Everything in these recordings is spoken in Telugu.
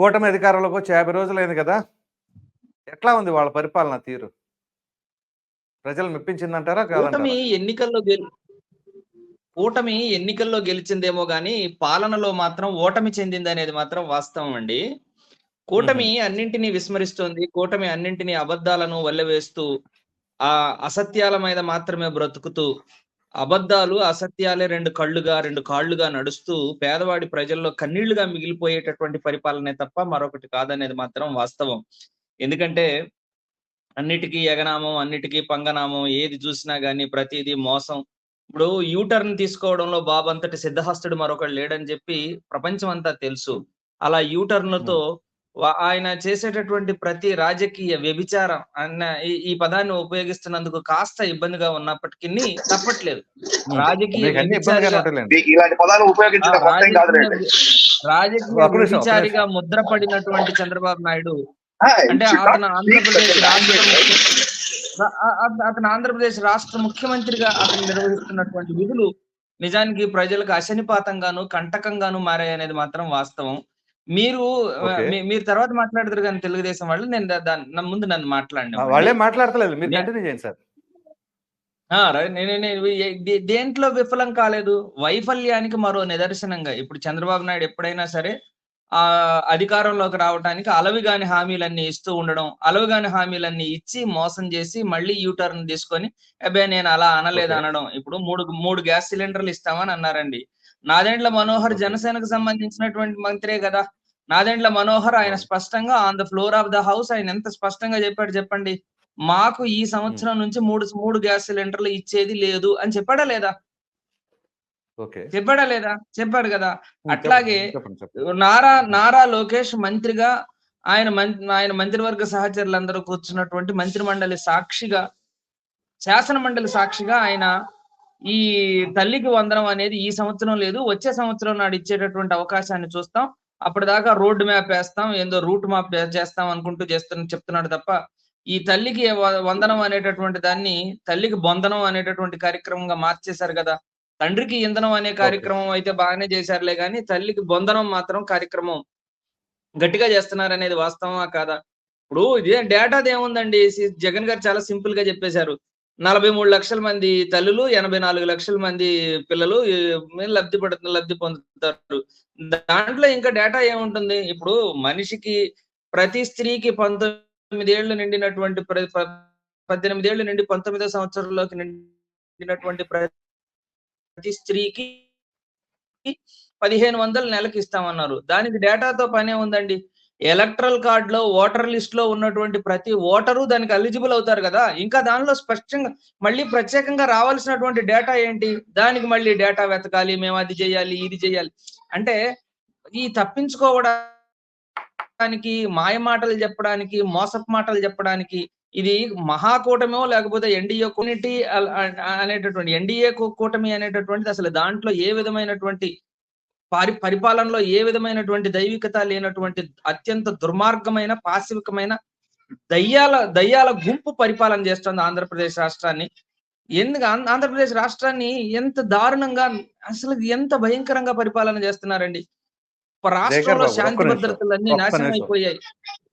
కూటమి అధికారంలోకి వచ్చి యాభై రోజులైంది కదా? ఎట్లా ఉంది వాళ్ళ పరిపాలన తీరు? ప్రజలు మెప్పించిందంటారా కూటమి ఎన్నికల్లో కూటమి ఎన్నికల్లో గెలిచిందేమో గాని పాలనలో మాత్రం ఓటమి చెందింది అనేది మాత్రం వాస్తవం అండి. కూటమి అన్నింటినీ విస్మరిస్తోంది. కూటమి అన్నింటినీ అబద్ధాలను వల్లవేస్తూ ఆ అసత్యాల మీద మాత్రమే బ్రతుకుతూ అబద్ధాలు అసత్యాలే రెండు కళ్ళుగా రెండు కాళ్ళుగా నడుస్తూ పేదవాడి ప్రజల్లో కన్నీళ్ళుగా మిగిలిపోయేటటువంటి పరిపాలనే తప్ప మరొకటి కాదనేది మాత్రం వాస్తవం. ఎందుకంటే అన్నిటికీ ఎగనామం అన్నిటికీ పంగనామం ఏది చూసినా గానీ ప్రతిదీ మోసం. ఇప్పుడు యూటర్న్ తీసుకోవడంలో బాబు అంతటి సిద్ధహస్తుడు మరొకడు లేడని చెప్పి ప్రపంచం అంతా తెలుసు. అలా యూటర్న్లతో ఆయన చేసేటటువంటి ప్రతి రాజకీయ వ్యభిచారం అన్న ఈ- ఈ పదాన్ని ఉపయోగిస్తున్నందుకు కాస్త ఇబ్బందిగా ఉన్నప్పటికీ తప్పట్లేదు. రాజకీయ రాజకీయ వ్యభిచారిగా ముద్రపడినటువంటి చంద్రబాబు నాయుడు అంటే అతను ఆంధ్రప్రదేశ్ రాష్ట్ర అతను ఆంధ్రప్రదేశ్ రాష్ట్ర ముఖ్యమంత్రిగా అతను నిర్వహిస్తున్నటువంటి విధులు నిజానికి ప్రజలకు అశనిపాతంగాను కంటకంగాను మారాయి అనేది మాత్రం వాస్తవం. మీరు మీరు తర్వాత మాట్లాడతారు కానీ తెలుగుదేశం వాళ్ళు నేను దా- దాన్ని నా ముందు నన్ను మాట్లాడినా వాళ్ళేం మాట్లాడతలేదు మీరు కంటిన్యూ చేయండి సార్. దేంట్లో విఫలం కాలేదు వైఫల్యానికి మరో నిదర్శనంగా. ఇప్పుడు చంద్రబాబు నాయుడు ఎప్పుడైనా సరే ఆ అధికారంలోకి రావడానికి అలవిగాని హామీలన్నీ ఇస్తూ ఉండడం అలవిగాని హామీలన్నీ ఇచ్చి మోసం చేసి మళ్ళీ యూటర్న్ తీసుకొని అబ్బే నేను అలా అనలేదు. అనడం. ఇప్పుడు మూడు మూడు గ్యాస్ సిలిండర్లు ఇస్తామని అన్నారండి. నాదెండ్ల మనోహర్. జనసేనకు సంబంధించినటువంటి మంత్రే కదా. నాదెండ్ల మనోహర్ ఆయన స్పష్టంగా on the floor of the house ఆయన ఎంత స్పష్టంగా చెప్పాడు చెప్పండి? మాకు ఈ సంవత్సరం నుంచి మూడు మూడు గ్యాస్ సిలిండర్లు ఇచ్చేది లేదు అని చెప్పాడా లేదా? చెప్పాడా లేదా? చెప్పాడు కదా. అట్లాగే చెప్పండి చెప్పండి. నారా నారా లోకేష్ మంత్రిగా ఆయన ఆయన మంత్రివర్గ సహచరులందరూ కూర్చున్నటువంటి మంత్రి మండలి సాక్షిగా శాసన మండలి సాక్షిగా ఆయన ఈ తల్లికి వందనం అనేది ఈ సంవత్సరం లేదు వచ్చే సంవత్సరం నాడు ఇచ్చేటటువంటి అవకాశాన్ని చూస్తాం. అప్పటిదాకా రోడ్డు మ్యాప్ వేస్తాం ఏందో రూట్ మ్యాప్ చేస్తాం అనుకుంటూ చేస్తున్న చెప్తున్నాడు తప్ప ఈ తల్లికి వందనం అనేటటువంటి దాన్ని తల్లికి బొందనం అనేటటువంటి కార్యక్రమంగా మార్చేశారు కదా. తండ్రికి ఇంధనం అనే కార్యక్రమం అయితే బాగానే చేశారులే కానీ తల్లికి బొందనం మాత్రం కార్యక్రమం గట్టిగా చేస్తున్నారు అనేది వాస్తవమా కాదా? ఇప్పుడు ఇదే డేటాది ఏముందండి జగన్ గారు చాలా సింపుల్గా చెప్పేశారు. నలభై మూడు లక్షల మంది తల్లులు ఎనభై నాలుగు లక్షల మంది పిల్లలు లబ్ధి పడుతున్న లబ్ధి పొందుతారు. దాంట్లో ఇంకా డేటా ఏముంటుంది? ఇప్పుడు మనిషికి ప్రతి స్త్రీకి పంతొమ్మిది ఏళ్ళు నిండినటువంటి ప్ర- పద్దెనిమిది ఏళ్ళు నుండి పంతొమ్మిదో సంవత్సరంలోకి నిండినటువంటి ప్రతి స్త్రీకి పదిహేను వందలు నెలకి ఇస్తామన్నారు. దానికి డేటాతో పనే ఉందండి ఎలక్ట్రల్ కార్డ్లో ఓటర్ లిస్ట్లో ఉన్నటువంటి ప్రతి ఓటరు దానికి ఎలిజిబుల్ అవుతారు కదా. ఇంకా దానిలో స్పష్టంగా మళ్ళీ ప్రత్యేకంగా రావాల్సినటువంటి డేటా ఏంటి? దానికి మళ్ళీ డేటా వెతకాలి మేము అది చేయాలి ఇది చేయాలి. అంటే ఈ తప్పించుకోవడానికి మాయ మాటలు చెప్పడానికి మోసపు మాటలు చెప్పడానికి ఇది మహాకూటమో లేకపోతే ఎన్డీఏ కమ్యూనిటీ అనేటటువంటి ఎన్డీఏ కూటమి అనేటటువంటిది అసలు దాంట్లో ఏ విధమైనటువంటి పరి పరిపాలనలో ఏ విధమైనటువంటి దైవికత లేనటువంటి అత్యంత దుర్మార్గమైన పాశవికమైన దయ్యాల దయ్యాల గుంపు పరిపాలన చేస్తుంది ఆంధ్రప్రదేశ్ రాష్ట్రాన్ని. ఎందుకు? ఆంధ్ర- ఆంధ్రప్రదేశ్ రాష్ట్రాన్ని ఎంత దారుణంగా అసలు ఎంత భయంకరంగా పరిపాలన చేస్తున్నారండి. రాష్ట్రంలో శాంతి భద్రతలన్నీ నాశనం. అయిపోయాయి.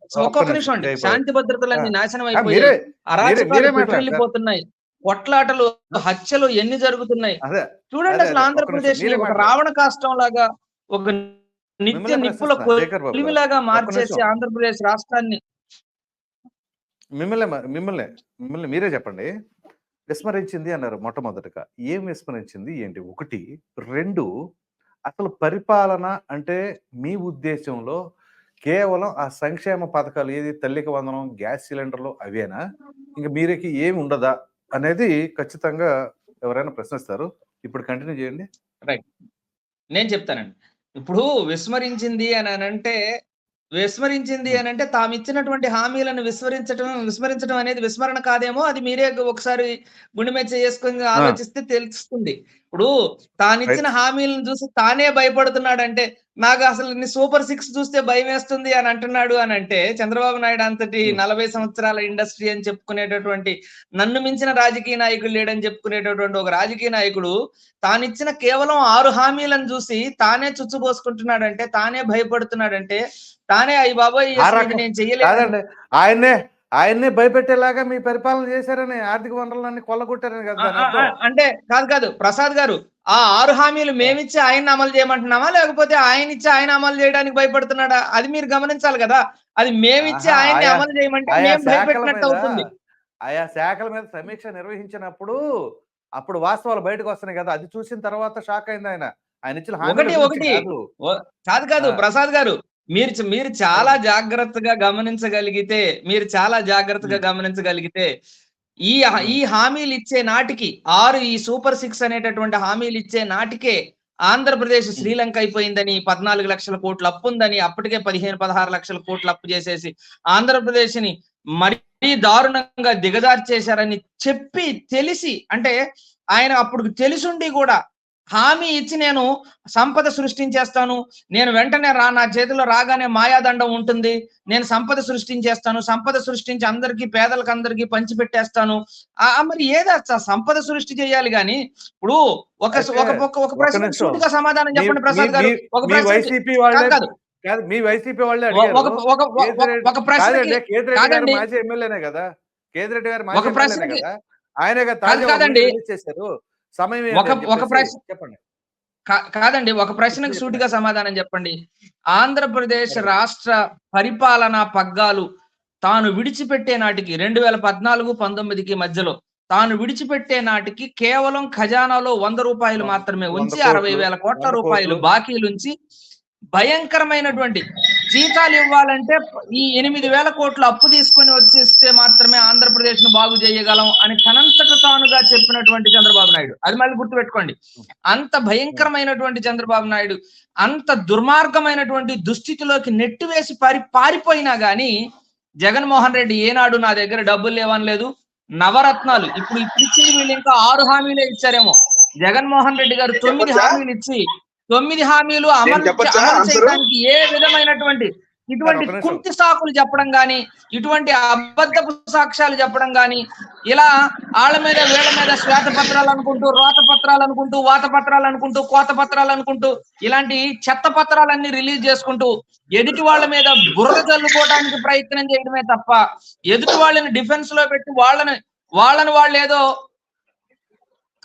ఒక్క ఒక్కొక్క నిమిషం, అండి. శాంతి భద్రతలన్నీ నాశనం అయిపోయాయి. అరాచకాలు. పెట్రెళ్ళిపోతున్నాయి కొట్లాటలు హత్యలు ఎన్ని జరుగుతున్నాయి? చూడండి అసలు ఆంధ్రప్రదేశ్ ఒక. రావణ కాష్టం లాగా ఒక నిత్య నిప్పుల. కొలిమిలాగా మార్చేసి. ఆంధ్రప్రదేశ్ రాష్ట్రాన్ని. మిమ్మల్ని మిమ్మల్ని మిమ్మల్ని మీరే చెప్పండి. విస్మరించింది అన్నారు మొట్టమొదటిగా. ఏం విస్మరించింది? ఏంటి? ఒకటి రెండు అసలు పరిపాలన అంటే మీ ఉద్దేశంలో కేవలం ఆ సంక్షేమ పథకాలు ఏది తల్లికి వందనం గ్యాస్ సిలిండర్లు అవేనా? ఇంకా మీరేకి ఏమి ఉండదా? అనేది ఖచ్చితంగా ఎవరైనా ప్రశ్నిస్తారు. ఇప్పుడు కంటిన్యూ చేయండి. నేను చెప్తానండి. ఇప్పుడు విస్మరించింది అని అంటే విస్మరించింది అని అంటే తాము ఇచ్చినటువంటి హామీలను విస్మరించడం విస్మరించడం అనేది విస్మరణ కాదేమో అది మీరే ఒకసారి గుండె మెచ్చ చేసుకుని ఆలోచిస్తే తెలుస్తుంది. ఇప్పుడు తాను ఇచ్చిన హామీలను చూసి తానే భయపడుతున్నాడంటే నాకు అసలు నీ సూపర్ సిక్స్ చూస్తే భయం వేస్తుంది అని అంటున్నాడు అని అంటే చంద్రబాబు నాయుడు అంతటి Hmm. నలభై సంవత్సరాల ఇండస్ట్రీ అని చెప్పుకునేటటువంటి నన్ను మించిన రాజకీయ నాయకుడు లేడని చెప్పుకునేటటువంటి ఒక రాజకీయ నాయకుడు తానిచ్చిన కేవలం ఆరు హామీలను చూసి తానే చుచ్చుపోసుకుంటున్నాడంటే తానే భయపడుతున్నాడంటే తానే అయ్యి బాబోయ్ నేను చెయ్యలేదు కాదండి ఆయన్నే భయపెట్టేలాగా మీ పరిపాలన చేశారని ఆర్థిక వనరులన్నీ కొల్లగొట్టారని కదా అంటే కాదు కాదు. ప్రసాద్ గారు ఆ ఆరు హామీలు మేమిచ్చి ఆయన అమలు చేయమంటున్నామా? లేకపోతే ఆయన ఇచ్చి ఆయన అమలు చేయడానికి భయపడుతున్నాడా? అది మీరు గమనించాలి కదా. అది మేమిచ్చి ఆయన్ని ఆయా- అమలు చేయమంటే ఆయా మేము శాఖల భయపెట్టినట్టు మీద అవుతుంది. ఆయా శాఖల మీద సమీక్ష నిర్వహించినప్పుడు అప్పుడు వాస్తవాలు బయటకు వస్తున్నాయి కదా. అది చూసిన తర్వాత షాక్ అయింది ఆయన. ఆయన ఇచ్చిన ఒకటి, ఒకటి. కాదు. కాదు. ప్రసాద్ గారు మీరు మీరు చాలా జాగ్రత్తగా గమనించగలిగితే మీరు చాలా జాగ్రత్తగా గమనించగలిగితే ఈ ఈ హామీలు ఇచ్చే నాటికి ఆరు ఈ సూపర్ సిక్స్ అనేటటువంటి హామీలు ఇచ్చే నాటికే ఆంధ్రప్రదేశ్ శ్రీలంక అయిపోయిందని పద్నాలుగు లక్షల కోట్ల అప్పు ఉందని అప్పటికే పదిహేను పదహారు లక్షల కోట్ల అప్పు చేసేసి ఆంధ్రప్రదేశ్ని మరీ దారుణంగా దిగజార్చేశారని చెప్పి తెలిసి అంటే ఆయన అప్పుడు తెలిసుండి కూడా హామీ ఇచ్చి నేను సంపద సృష్టించేస్తాను. నేను వెంటనే రా నా చేతిలో రాగానే మాయాదండం ఉంటుంది. నేను సంపద సృష్టించేస్తాను. సంపద సృష్టించి అందరికి పేదలకు అందరికి పంచిపెట్టేస్తాను. మరి ఏదా సంపద సృష్టి చేయాలి గాని ఇప్పుడు ఒక ఒక ఒక- ప్రశ్న. సూటిగా సమాధానం చెప్పండి ప్రసాద్ గారు. ఒక ప్రశ్న వైసీపీ వాళ్ళే కాదు, కాదు. కాదు మీ వైసీపీ వాళ్ళే ఒక ఒక ప్రశ్నకి కాదండి కేతిరెడ్డి గారు కాదండి. మాజీ ఎమ్మెల్యేనే కదా. కదా. ఆయనే కదా కాదు, చేశారు. సమయం ఒక- ప్రశ్న- చెప్పండి. కాదండి ఒక ప్రశ్నకు సూటిగా సమాధానం చెప్పండి. ఆంధ్రప్రదేశ్ రాష్ట్ర పరిపాలనా పగ్గాలు తాను విడిచిపెట్టే నాటికి రెండు వేల పద్నాలుగు పంతొమ్మిదికి మధ్యలో తాను విడిచిపెట్టే నాటికి కేవలం ఖజానాలో వంద రూపాయలు మాత్రమే ఉంచి అరవై వేల కోట్ల. రూపాయలు. బాకీలుంచి భయంకరమైనటువంటి జీతాలు ఇవ్వాలంటే ఈ ఎనిమిది వేల కోట్లు అప్పు తీసుకొని వచ్చేస్తే మాత్రమే ఆంధ్రప్రదేశ్ను బాగు చేయగలం అని తనంతట తానుగా చెప్పినటువంటి చంద్రబాబు నాయుడు. అది మళ్ళీ గుర్తుపెట్టుకోండి. అంత భయంకరమైనటువంటి చంద్రబాబు నాయుడు అంత దుర్మార్గమైనటువంటి దుస్థితిలోకి నెట్టివేసి పారి పారిపోయినా గాని జగన్మోహన్ రెడ్డి ఏనాడు నా దగ్గర డబ్బులు లేవనలేదు. నవరత్నాలు. ఇప్పుడు ఇప్పుడు ఇచ్చింది వీళ్ళు ఇంకా ఆరు హామీలే ఇచ్చారేమో. జగన్మోహన్ రెడ్డి గారు తొమ్మిది? హామీలు ఇచ్చి తొమ్మిది హామీలు అమలు? చేయడానికి ఏ విధమైనటువంటి ఇటువంటి. కుంటి సాకులు చెప్పడం గాని ఇటువంటి అబద్ధపు సాక్ష్యాలు చెప్పడం గాని ఇలా ఆళ్ళ మీద వీళ్ళ మీద శ్వేత పత్రాలు అనుకుంటూ రోత పత్రాలు అనుకుంటూ వాత పత్రాలు అనుకుంటూ కోత పత్రాలు అనుకుంటూ ఇలాంటి చెత్త పత్రాలన్నీ రిలీజ్ చేసుకుంటూ ఎదుటి వాళ్ళ మీద బురద చల్లుకోవడానికి ప్రయత్నం చేయడమే తప్ప ఎదుటి వాళ్ళని డిఫెన్స్లో పెట్టి వాళ్ళని వాళ్ళని వాళ్ళు ఏదో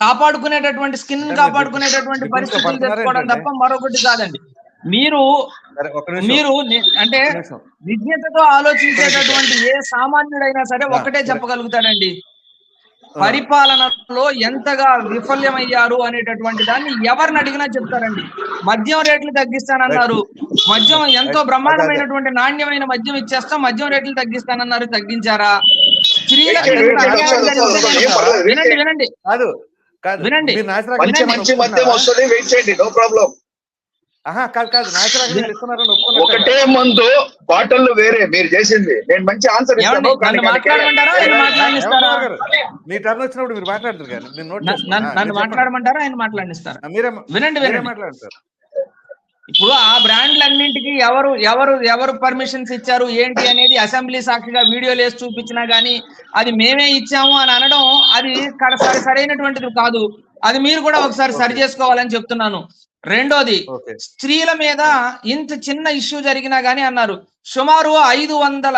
కాపాడుకునేటటువంటి స్కిన్ కాపాడుకునేటటువంటి పరిస్థితులు తెచ్చుకోవడం? తప్ప మరొకటి కాదండి. మీరు మీరు అంటే. విజ్ఞతతో ఆలోచించేటటువంటి ఏ సామాన్యుడైనా సరే సరే. చెప్పగలుగుతాడండి. పరిపాలనలో ఎంతగా విఫల్యమయ్యారు అనేటటువంటి దాన్ని ఎవరిని అడిగినా చెప్తారండి. మద్యం రేట్లు తగ్గిస్తానన్నారు. మద్యం ఎంతో బ్రహ్మాండమైనటువంటి నాణ్యమైన మద్యం ఇచ్చేస్తాం. మద్యం రేట్లు తగ్గిస్తానన్నారు తగ్గించారా? స్త్రీలకు వెయిట్ వినండి. వినండి. కాదు. వినండి. మంచి మంచి మద్యం? వస్తుంది వెయిట్ చేయండి నో ప్రాబ్లం ఆహా కాదు కాదు? ఒకటే మందు బాటిల్ వేరే మీరు చేసింది. నేను మంచి ఆన్సర్? మీ టర్న్ వచ్చినప్పుడు మీరు మాట్లాడతారు నన్ను- మాట్లాడమంటారా? ఆయన మాట్లాడిస్తారా? మీరే వినండి మీరే వినండి మాట్లాడతారు. ఇప్పుడు ఆ బ్రాండ్లన్నింటికి ఎవరు ఎవరు ఎవరు పర్మిషన్స్ ఇచ్చారు ఏంటి అనేది అసెంబ్లీ సాక్షిగా వీడియోలు వేసి చూపించినా గానీ అది మేమే ఇచ్చాము అని అనడం అది సరైనటువంటిది కాదు. అది మీరు కూడా ఒకసారి సరి చేసుకోవాలని చెప్తున్నాను. రెండోది స్త్రీల మీద ఇంత చిన్న ఇష్యూ జరిగినా గానీ అన్నారు సుమారు ఐదు వందల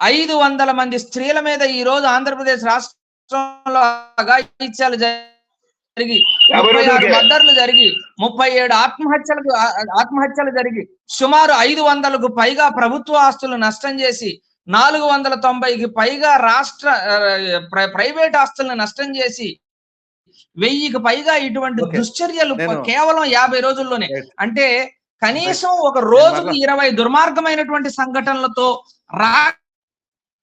ఐదు వందల మంది స్త్రీల మీద ఈ రోజు ఆంధ్రప్రదేశ్ రాష్ట్రంలో అఘాయిత్యాలు జరిగి ముప్పై ఆరు. మర్డర్లు జరిగి ముప్పై ఏడు ఆత్మహత్యలకు ఆత్మహత్యలు జరిగి సుమారు ఐదు వందలకు పైగా ప్రభుత్వ ఆస్తులు నష్టం చేసి నాలుగు వందల తొంభైకి పైగా రాష్ట్ర ప్రైవేట్ ఆస్తులను నష్టం చేసి వెయ్యికి పైగా ఇటువంటి. దుశ్చర్యలు కేవలం యాభై రోజుల్లోనే. అంటే కనీసం ఒక రోజుకు ఇరవై దుర్మార్గమైనటువంటి సంఘటనలతో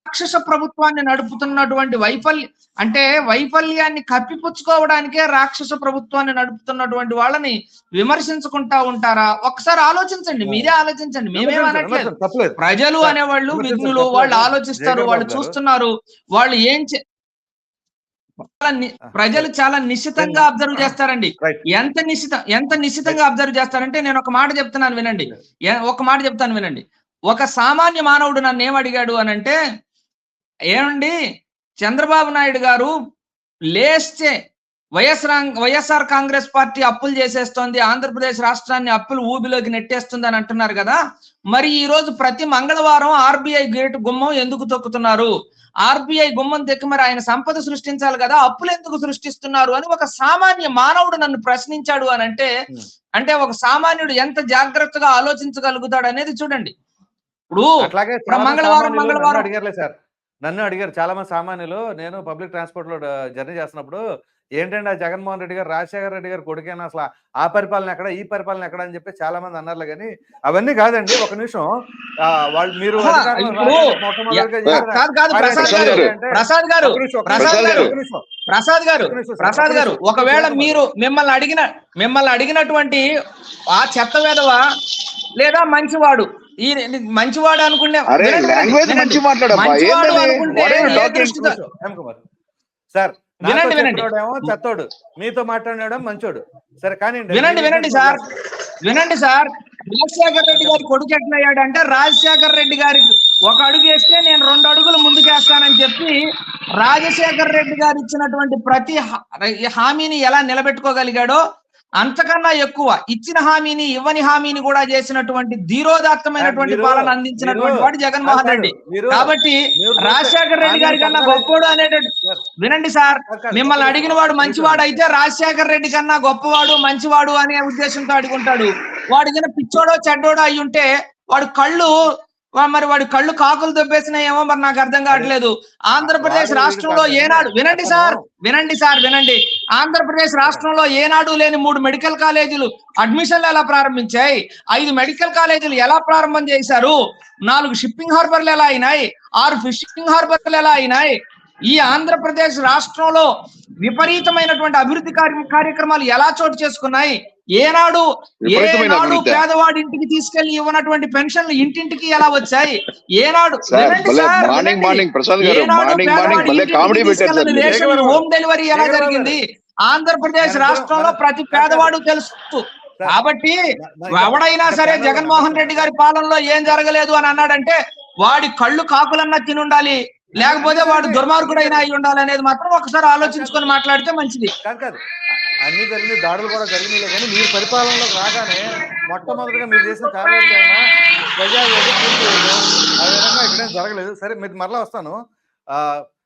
రాక్షస ప్రభుత్వాన్ని నడుపుతున్నటువంటి వైఫల్య అంటే వైఫల్యాన్ని కప్పిపుచ్చుకోవడానికే రాక్షస ప్రభుత్వాన్ని నడుపుతున్నటువంటి వాళ్ళని విమర్శించుకుంటా ఉంటారా? ఒకసారి ఆలోచించండి మీరే ఆలోచించండి మేమేం అనట్లేదు. తప్పలేదు. ప్రజలు అనేవాళ్ళు విఘ్నులు. వాళ్ళు ఆలోచిస్తారు వాళ్ళు. చూస్తున్నారు వాళ్ళు ఏం ప్రజలు చాలా నిశ్చితంగా అబ్జర్వ్ చేస్తారండి. ఎంత నిశ్చిత ఎంత నిశ్చితంగా అబ్జర్వ్ చేస్తారంటే నేను ఒక మాట చెప్తున్నాను వినండి. ఒక మాట చెప్తాను వినండి. ఒక సామాన్య మానవుడు నన్ను ఏం అడిగాడు అని అంటే ఏమండి? చంద్రబాబు నాయుడు గారు లేస్తే వైఎస్ఆర్ వైఎస్ఆర్ కాంగ్రెస్ పార్టీ అప్పులు చేసేస్తోంది ఆంధ్రప్రదేశ్ రాష్ట్రాన్ని అప్పులు ఊబిలోకి నెట్టేస్తుంది అని అంటున్నారు కదా? మరి ఈ రోజు ప్రతి మంగళవారం ఆర్బీఐ గేటు గుమ్మం ఎందుకు తొక్కుతున్నారు? ఆర్బీఐ గుమ్మం తెక్కి మరి ఆయన సంపద సృష్టించాలి కదా? అప్పులు ఎందుకు సృష్టిస్తున్నారు అని ఒక సామాన్య మానవుడు నన్ను ప్రశ్నించాడు అని అంటే. అంటే ఒక సామాన్యుడు ఎంత జాగ్రత్తగా ఆలోచించగలుగుతాడు అనేది చూడండి. ఇప్పుడు మంగళవారం మంగళవారం అడిగారులే సార్. నన్ను అడిగారు. చాలా మంది సామాన్యులు నేను పబ్లిక్ ట్రాన్స్పోర్ట్లో జర్నీ చేస్తున్నప్పుడు ఏంటంటే ఆ జగన్మోహన్ రెడ్డి గారు రాజశేఖర రెడ్డి గారు కొడుకైనా? అసలు ఆ పరిపాలన ఎక్కడ ఈ పరిపాలన ఎక్కడ అని చెప్పి చాలా మంది అన్నారులే కానీ అవన్నీ కాదండి. ఒక నిమిషం. వాళ్ళు మీరు ప్రసాద్ గారు ప్రసాద్ గారు ప్రసాద్ గారు. ఒకవేళ. మీరు మిమ్మల్ని అడిగిన మిమ్మల్ని అడిగినటువంటి ఆ చెత్త వేదవ లేదా మంచివాడు ఈ మంచివాడు అనుకునే. మంచి సార్. వినండి, వినండి. చెత్తోడు. మీతో మాట్లాడినాడు మంచోడు. సరే కానీ వినండి వినండి సార్. వినండి సార్. రాజశేఖర్ రెడ్డి గారి కొడుకు ఎట్లయ్యాడు అంటే రాజశేఖర్ రెడ్డి గారికి ఒక అడుగు వేస్తే నేను రెండు అడుగులు ముందుకేస్తానని చెప్పి రాజశేఖర్ రెడ్డి గారు ఇచ్చినటువంటి ప్రతి హామీని ఎలా నిలబెట్టుకోగలిగాడో అంతకన్నా ఎక్కువ ఇచ్చిన హామీని ఇవ్వని హామీని కూడా చేసినటువంటి ధీరోదాత్తమైనటువంటి పాలన అందించినటువంటి వాడు జగన్మోహన్ రెడ్డి. కాబట్టి రాజశేఖర్ రెడ్డి గారి కన్నా గొప్పోడు అనేటట్టు వినండి సార్ మిమ్మల్ని అడిగిన వాడు మంచివాడు అయితే రాజశేఖర్ రెడ్డి కన్నా గొప్పవాడు మంచివాడు అనే ఉద్దేశంతో అడుగుంటాడు. వాడు పిచ్చోడో చెడ్డోడో అయి ఉంటే వాడు కళ్ళు మరి వాడి కళ్ళు కాకులు దొబ్బేసినాయేమో మరి నాకు అర్థం కావట్లేదు. ఆంధ్రప్రదేశ్ రాష్ట్రంలో ఏనాడు. వినండి సార్ వినండి సార్ వినండి. ఆంధ్రప్రదేశ్ రాష్ట్రంలో ఏనాడు లేని మూడు మెడికల్ కాలేజీలు అడ్మిషన్లు ఎలా ప్రారంభించాయి? ఐదు మెడికల్ కాలేజీలు ఎలా ప్రారంభం చేశారు? నాలుగు షిప్పింగ్ హార్బర్లు ఎలా అయినాయి? ఆరు ఫిషింగ్ హార్బర్లు ఎలా అయినాయి? ఈ ఆంధ్రప్రదేశ్ రాష్ట్రంలో విపరీతమైనటువంటి అభివృద్ధి కార్య- కార్యక్రమాలు ఎలా చోటు చేసుకున్నాయి? ఏనాడు ఏనాడు. పేదవాడి ఇంటికి తీసుకెళ్ళి ఇవ్వనటువంటి పెన్షన్లు ఇంటింటికి ఎలా వచ్చాయి? ఏనాడు హోమ్ డెలివరీ ఎలా జరిగింది? ఆంధ్రప్రదేశ్ రాష్ట్రంలో ప్రతి పేదవాడు తెలుసు కాబట్టి ఎవడైనా సరే జగన్ జగన్మోహన్ రెడ్డి గారి పాలనలో ఏం జరగలేదు అని అన్నాడంటే వాడి కళ్ళు కాకులన్నా తిని ఉండాలి లేకపోతే వాడు దుర్మార్గుడైనా అయి ఉండాలి అనేది మాత్రం ఒకసారి ఆలోచించుకొని మాట్లాడితే మంచిది. కాదు అన్ని జరిగినాయి దాడులు కూడా జరిగినాయి కానీ మీరు పరిపాలనలోకి రాగానే మొట్టమొదటిగా మీరు చేసిన కార్యాచరణ ప్రజా ఆ విధంగా ఇక్కడేం జరగలేదు. సరే మీరు మరలా వస్తాను. ఆ